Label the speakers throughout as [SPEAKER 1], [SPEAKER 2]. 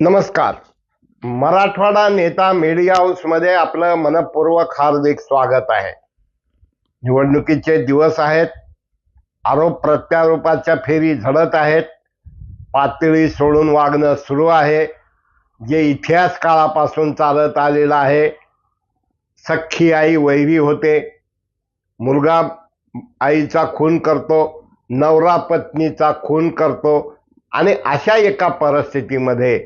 [SPEAKER 1] नमस्कार. मराठवाडा नेता मीडिया हाऊसमध्ये आपलं मनपूर्वक हार्दिक स्वागत आहे. निवडणुकीचे दिवस आहेत. आरोप प्रत्यारोपाच्या फेरी झडत आहेत. पातळी सोडून वागणं सुरू आहे. जे इतिहास काळापासून चालत आलेलं आहे सख्खी आई वैरी होते. मुलगा आईचा खून करतो नवरा पत्नीचा खून करतो आणि अशा एका परिस्थितीमध्ये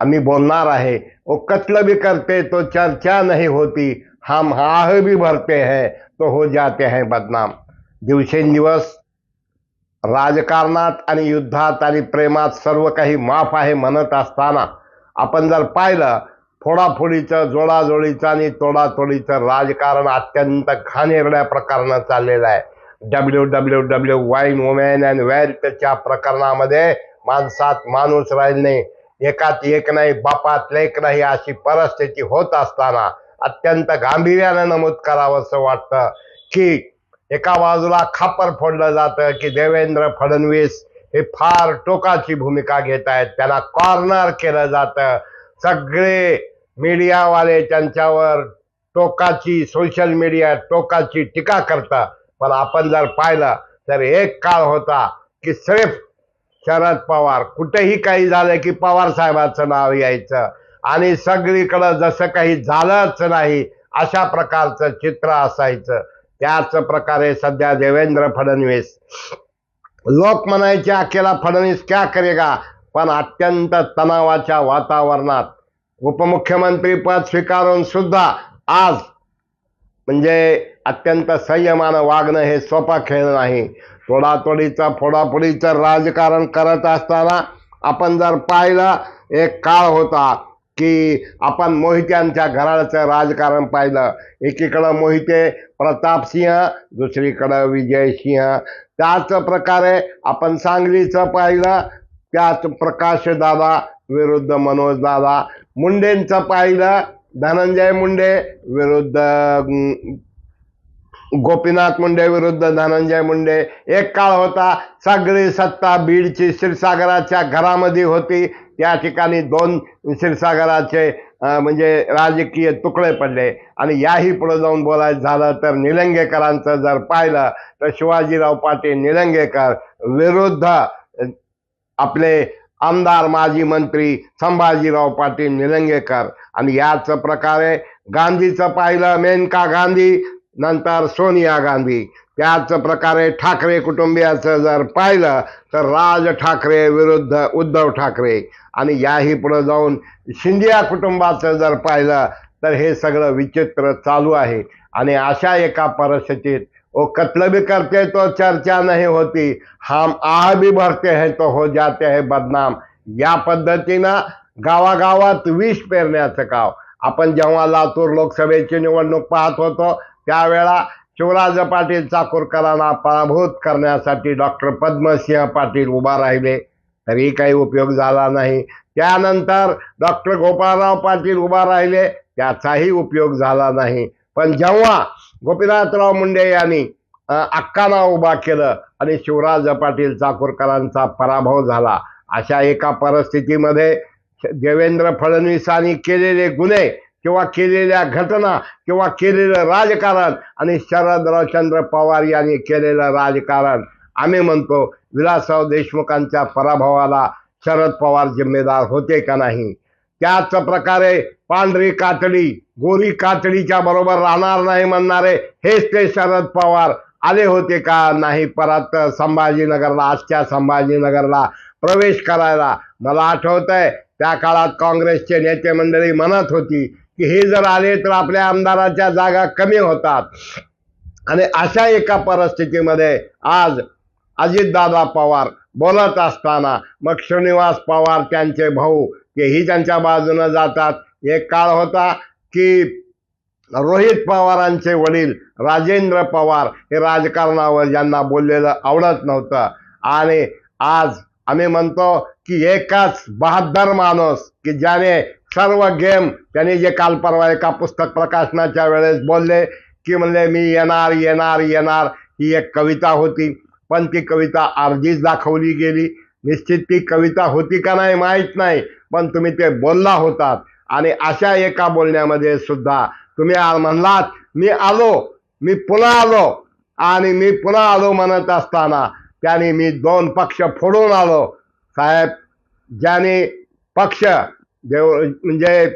[SPEAKER 1] आम्ही बोलणार आहे ओ कत्ल भी करते तो चर्चा नाही होती हम आह भी भरते हैं तो हो जाते हैं बदनाम. दिवसेंदिवस राजकारणात आणि युद्धात आणि प्रेमात सर्व काही माफ आहे म्हणत असताना आपण जर पाहिलं फोडाफोडीचं जोडाजोडीचं आणि तोडातोडीचं राजकारण अत्यंत घाणेरड्या प्रकारानं चाललेलं आहे. W W W wine women and वेल्थच्या प्रकरणामध्ये माणसात माणूस राहील नाही. एकात एक नाही बापात लेख नाही अशी परिस्थिती होत असताना अत्यंत गांभीर्यानं नमूद करावं असं वाटतं की एका बाजूला खापर फोडलं जातं की देवेंद्र फडणवीस हे फार टोकाची भूमिका घेत आहेत. त्यांना कॉर्नर केलं जातं. सगळे मीडियावाले त्यांच्यावर टोकाची सोशल मीडिया टोकाची टीका करतं. पण आपण जर पाहिलं तर एक काळ होता की सिर्फ शरद पवार. कुठेही काही झालं की पवार साहेबाचं नाव यायचं. आणि सगळीकडं जसं काही झालंच नाही अशा प्रकारचं चित्र असायचं. त्याच प्रकारे सध्या देवेंद्र फडणवीस. लोक म्हणायचे अकेला फडणवीस क्या करेगा? पण अत्यंत तणावाच्या वातावरणात उपमुख्यमंत्री पद स्वीकारून सुद्धा आज म्हणजे अत्यंत संयमानं वागणं हे सोपा खेळ नाही. तोडातोडीचं फोडाफोडीचं राजकारण करत असताना आपण जर पाहिलं एक काळ होता की आपण मोहित्यांच्या घराचं राजकारण पाहिलं. एकीकडं मोहिते प्रतापसिंह दुसरीकडं विजयसिंह त्याच प्रकारे आपण सांगलीचं पाहिलं त्याच प्रकाश दादा विरुद्ध मनोज दादा. मुंडेंचं पाहिलं धनंजय मुंडे विरुद्ध गोपीनाथ मुंडे विरुद्ध धनंजय मुंडे. एक काळ होता सगळी सत्ता बीडची क्षीरसागराच्या घरामध्ये होती. त्या ठिकाणी दोन क्षीरसागराचे म्हणजे राजकीय तुकडे पडले. आणि याही पुढे जाऊन बोलायचं झालं तर निलंगेकरांचं जर पाहिलं तर शिवाजीराव पाटील निलंगेकर विरुद्ध आपले आमदार माजी मंत्री संभाजीराव पाटील निलंगेकर. आणि याच प्रकारे गांधीचं पाहिलं मेनका गांधी नंतर सोनिया गांधी. त्याच प्रकारे ठाकरे कुटुंबियाचं जर पाहिलं तर राज ठाकरे विरुद्ध उद्धव ठाकरे. आणि याही पुढं जाऊन शिंदिया कुटुंबाचं जर पाहिलं तर हे सगळं विचित्र चालू आहे. आणि अशा एका परिस्थितीत वो कत्ल भी करते तो चर्चा नाही होती. हम आह भी भरते हैं तो हो जाते हैं बदनाम. या पद्धतीनं गावागावात विष पेरण्याचं काम. आपण जेव्हा लातूर लोकसभेची निवडणूक पाहत होतो त्यावेळा शिवराज पाटील चाकूरकरांना पराभूत करण्यासाठी डॉक्टर पद्मसिंह पाटील उभा राहिले. तरी काही उपयोग झाला नाही. त्यानंतर डॉक्टर गोपाळराव पाटील उभा राहिले. त्याचाही उपयोग झाला नाही. पण जेव्हा गोपीनाथराव मुंडे यांनी अक्काना उभा केलं आणि शिवराज पाटील चाकूरकरांचा पराभव झाला अशा एका परिस्थितीमध्ये देवेंद्र फडणवीसांनी केलेले गुन्हे किंवा केलेल्या घटना किंवा केलेलं राजकारण आणि शरदचंद्र पवार यांनी केलेलं राजकारण. आम्ही म्हणतो विलासराव देशमुखांच्या पराभवाला शरद पवार जिम्मेदार होते का नाही? त्याच प्रकारे पांढरी कातडी गोरी कातडीच्या बरोबर राहणार नाही म्हणणारे हेच ते शरद पवार आले होते का नाही? परत संभाजीनगरला आजच्या संभाजीनगरला प्रवेश करायला. मला आठवत आहे त्या काळात काँग्रेसचे नेते मंडळी म्हणत होती की हे जर आले तर आपल्या आमदाराच्या जागा कमी होतात. आणि अशा एका परिस्थितीमध्ये आज अजितदादा पवार बोलत असताना मग श्रीनिवास पवार त्यांचे भाऊ तेही त्यांच्या बाजूनं जातात. एक काळ होता की रोहित पवारांचे वडील राजेंद्र पवार हे राजकारणावर ज्यांना बोललेलं आवडत नव्हतं. आणि आज आम्ही म्हणतो की एकाच बहादर माणूस की ज्याने सर्व गेम त्यांनी जे काल परवा एका पुस्तक प्रकाशनाच्या वेळेस बोलले की म्हणले मी येणार येणार येणार ही एक कविता होती. पण ती कविता अर्धीच दाखवली गेली. निश्चित ती कविता होती का नाही माहीत नाही पण तुम्ही ते बोलला होतात. आणि अशा एका बोलण्यामध्ये सुद्धा तुम्ही म्हणलात मी आलो मी पुन्हा आलो. आणि मी पुन्हा आलो म्हणत असताना त्याने मी दोन पक्ष फोडून आलो. साहेब ज्याने पक्ष देव म्हणजे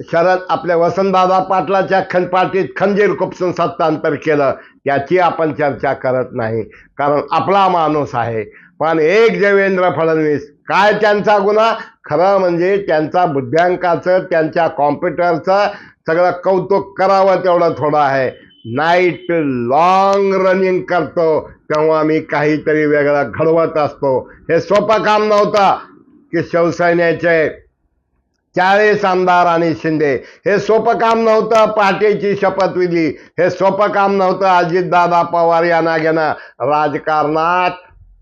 [SPEAKER 1] शरद आपल्या वसंतदादा पाटलाच्या खनपाटीत पार्टीत खंजीर खुपसून सत्तांतर केलं त्याची आपण चर्चा करत नाही. कारण आपला माणूस आहे. पण एक देवेंद्र फडणवीस काय त्यांचा गुन्हा? खरं म्हणजे त्यांचा बुद्ध्यांकाचं त्यांच्या कॉम्प्युटरचं सगळं कौतुक करावं तेवढं थोडं आहे. नाईट लॉंग रनिंग करतो तेव्हा मी काहीतरी वेगळं घडवत असतो. हे सोपं काम नव्हतं की शिवसेनेचे चाळीस आमदार आणि शिंदे. हे सोपं काम नव्हतं पाठीची शपथ विधी. हे सोपं काम नव्हतं अजितदादा पवार यांना घेणं राजकारणात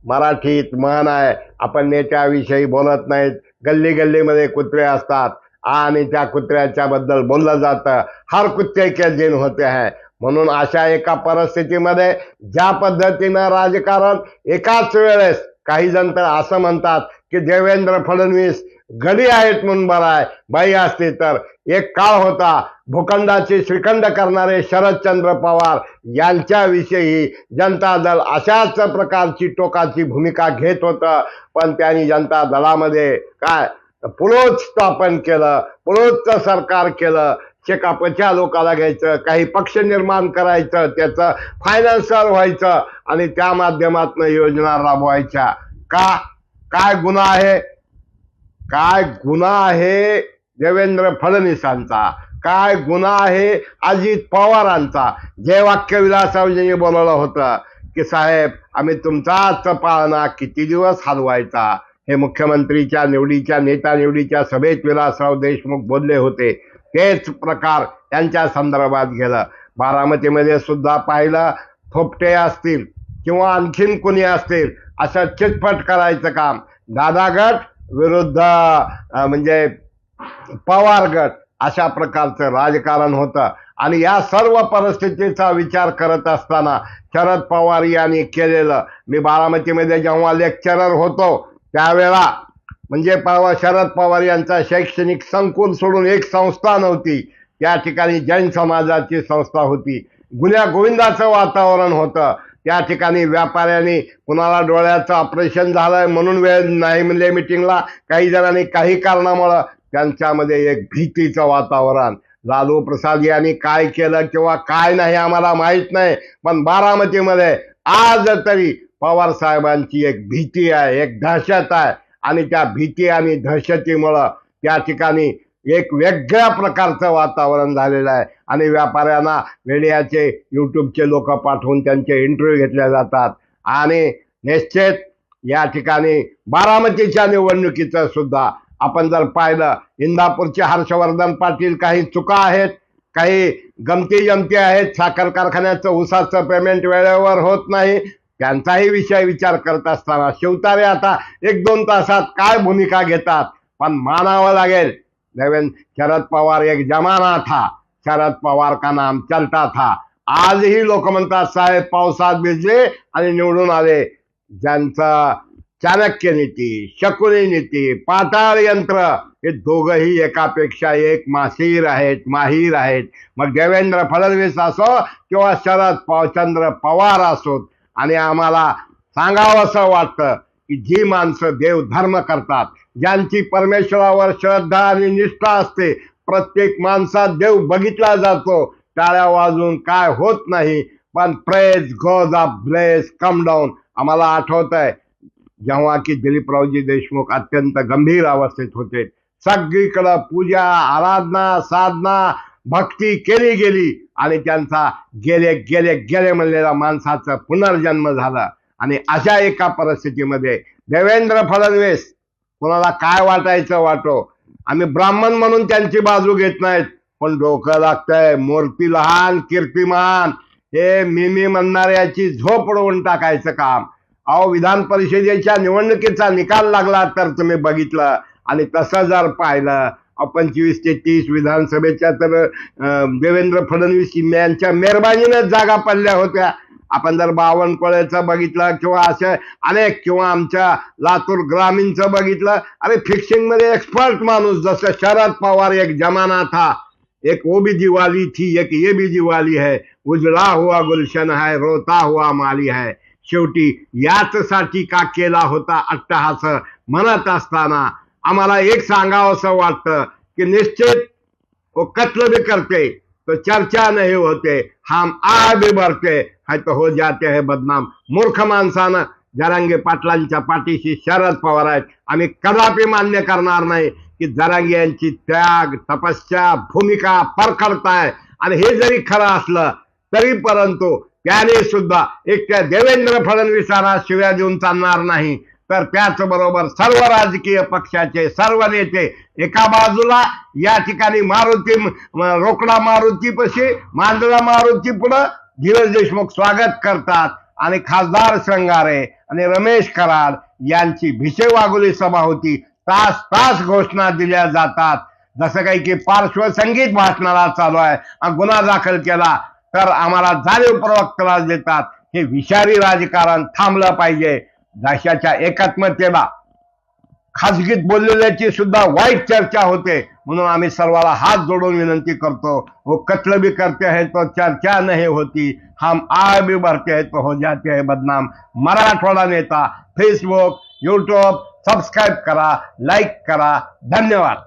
[SPEAKER 1] मराठीत म्हण आहे. आपण नेत्याविषयी बोलत नाहीत. गल्ली गल्लीमध्ये कुत्रे असतात. आणि त्या कुत्र्याच्या बद्दल बोललं जातं. हर कुत्ते के दिन होते आहे म्हणून अशा एका परिस्थितीमध्ये ज्या पद्धतीनं राजकारण एकाच वेळेस काही जण तर असं म्हणतात की देवेंद्र फडणवीस गडी आहेत म्हणून बरं आहे. बाई असते तर. एक काळ होता भूखंडाचे श्रीखंड करणारे शरदचंद्र पवार यांच्याविषयी जनता दल अशाच प्रकारची टोकाची भूमिका घेत होतं. पण त्यांनी जनता दलामध्ये काय? पुलोच स्थापन केलं पुलोचं सरकार केलं. शेकापच्या लोकाला घ्यायचं काही पक्ष निर्माण करायचं त्याचं फायनान्सर व्हायचं आणि त्या माध्यमातून योजना राबवायच्या. का? काय गुन्हा आहे? काय गुन्हा आहे देवेंद्र फडणवीसांचा? काय गुन्हा आहे अजित पवारांचा? जे वाक्य विलासरावजींनी बोलवलं होतं की साहेब आम्ही तुमचाच पाळणा किती दिवस हलवायचा? हे मुख्यमंत्रीच्या निवडीच्या नेता निवडीच्या सभेत विलासराव देशमुख बोलले होते. तेच प्रकार त्यांच्या संदर्भात गेलं. बारामतीमध्ये सुद्धा पाहिलं. थोपटे असतील. किंवा आणखीन कुणी असतील असं चिटपट करायचं काम. दादा गट विरुद्ध म्हणजे पवार गट अशा प्रकारचं राजकारण होतं. आणि या सर्व परिस्थितीचा विचार करत असताना शरद पवार यांनी केलेलं मी बारामतीमध्ये जेव्हा लेक्चरर होतो त्यावेळा म्हणजे पवार शरद पवार यांचा शैक्षणिक संकुल सोडून एक संस्था नव्हती. त्या ठिकाणी जैन समाजाची संस्था होती. गुन्ह्या गोविंदाचं वातावरण होतं. त्या ठिकाणी व्यापाऱ्यांनी कुणाला डोळ्याचं ऑपरेशन झालंय म्हणून वेळ नाही म्हणले मिटिंगला. काही जणांनी काही कारणामुळं त्यांच्यामध्ये एक भीतीचं वातावरण. लालू प्रसाद यांनी काय केलं किंवा काय नाही आम्हाला माहीत नाही. पण बारामतीमध्ये आज तरी पवार साहेबांची एक भीती आहे एक दहशत आहे. आणि त्या भीती आणि दहशतीमुळं त्या ठिकाणी एक वेगळ्या प्रकारचं वातावरण झालेलं आहे. आणि व्यापाऱ्यांना मीडियाचे यूट्यूबचे लोक पाठवून त्यांचे इंटरव्ह्यू घेतले जातात. आणि निश्चित या ठिकाणी बारामतीच्या निवडणुकीचं सुद्धा आपण जर पाहिलं इंदापूरचे हर्षवर्धन पाटील काही चुका आहेत काही गमती जमती आहेत साखर कारखान्याचं उसाचं पेमेंट वेळेवर होत नाही त्यांचाही विषय विचार करत असताना शिवतारे आता एक दोन तासात काय भूमिका घेतात? पण मानावं लागेल देवेंद्र शरद पवार एक जमाना था. शरद पवार का नाम चलता था. आजही लोक म्हणतात साहेब पावसात भिजले आणि निवडून आले. ज्यांचं चाणक्य नीती शकुनी नीती पाताळ यंत्र हे दोघही एकापेक्षा एक मासीर आहेत माहीर आहेत. मग देवेंद्र फडणवीस असो किंवा शरद चंद्र पवार असोत. आणि आम्हाला सांगावं असं वाटतं की जी माणसं देव धर्म करतात ज्यांची परमेश्वरावर श्रद्धा आणि निष्ठा असते प्रत्येक माणसात देव बघितला जातो. टाळ्या वाजून काय होत नाही पण press goes off bless come down आम्हाला आठवत आहे जेव्हा की दिलीपरावजी देशमुख अत्यंत गंभीर अवस्थेत होते. सगळीकडं पूजा आराधना साधना भक्ती केली गेली आणि त्यांचा गेले गेले गेले म्हणलेला माणसाचा पुनर्जन्म झाला. आणि अशा एका परिस्थितीमध्ये देवेंद्र फडणवीस कोणाला काय वाटायचं वाटो. आम्ही ब्राह्मण म्हणून त्यांची बाजू घेत नाहीत पण डोकं लागतंय मूर्ती लहान कीर्तिमान. हे मिमी म्हणणाऱ्याची झोप उडवून टाकायचं काम. अहो विधान परिषदेच्या निवडणुकीचा निकाल लागला तर तुम्ही बघितलं. आणि तसं जर पाहिलं पंचवीस ते तीस विधानसभेच्या तर देवेंद्र फडणवीस यांच्या मेहरबानीनं जागा पडल्या होत्या. आपण जर बावनकुळेचं बघितलं किंवा असे अनेक किंवा आमच्या लातूर ग्रामीणचं बघितलं अरे फिक्सिंगमध्ये एक्सपर्ट माणूस जसं शरद पवार एक जमाना था एक वो भी दिवाली थी एक ये भी दिवाली है उजळा हुआ गुलशन है रोता हुआ माली है. शेवटी याचसाठी का केला होता अट्टहास म्हणत असताना आम्हाला एक सांगावंसं वाटतं की निश्चित वो कत्ल भी करते तो चर्चा नहीं होते हम आ भी भरते हाय तो हो जाते हैं बदनाम. मूर्ख माणसानं जरांगे पाटलांच्या पाठीशी शरद पवार आहेत. आम्ही कदापि मान्य करणार नाही की जरांगे यांची त्याग तपस्या भूमिका परखडताय. आणि हे जरी खरं असलं तरी परंतु त्याने सुद्धा एकट्या देवेंद्र फडणवीसांना शिव्या देऊन चालणार नाही. तर त्याचबरोबर सर्व राजकीय पक्षाचे सर्व नेते एका बाजूला या ठिकाणी मारुती रोकडा मारुती पशी मांजरा मारुती पुढं धीरज देशमुख स्वागत करतात आणि खासदार श्रंगारे आणि रमेश कराड यांची भिसे वाघोली सभा होती. तास तास घोषणा दिल्या जातात. जसं काही की पार्श्वसंगीत भाषणाला चालू आहे. गुन्हा दाखल केला तर आम्हाला जाणीवपूर्वक त्रास देतात. हे विषारी राजकारण थांबलं पाहिजे. देशाच्या एकात्मतेला खाजगीत बोललेल्याची सुद्धा वाईट चर्चा होते. म्हणून आम्ही सर्वाला हात जोडून विनंती करतो वो कत्ल भी करते हैं तो चर्चा नहीं होती. हम आ भी भरते हैं तो हो जाते हैं बदनाम. मराठवाडा नेता फेसबुक यूट्यूब सबस्क्राईब करा लाईक करा. धन्यवाद.